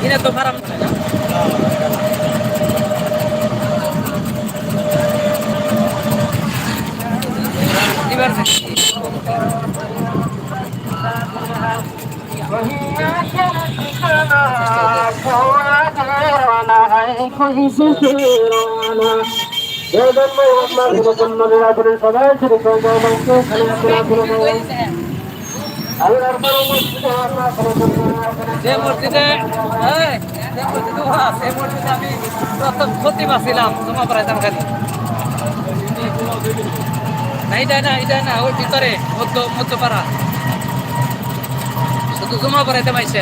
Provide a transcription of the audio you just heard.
কিনে তো ফারাম সবাই যে মসজিদে যে মসজিদে উহা, সেই মসজিদে আমি প্রথম পড়াইতাম খালি না এটাই না এটাই না ওই ভিতরে মধ্য মধ্যপাড়া। শুধু জমা পড়াইতে পাইছে।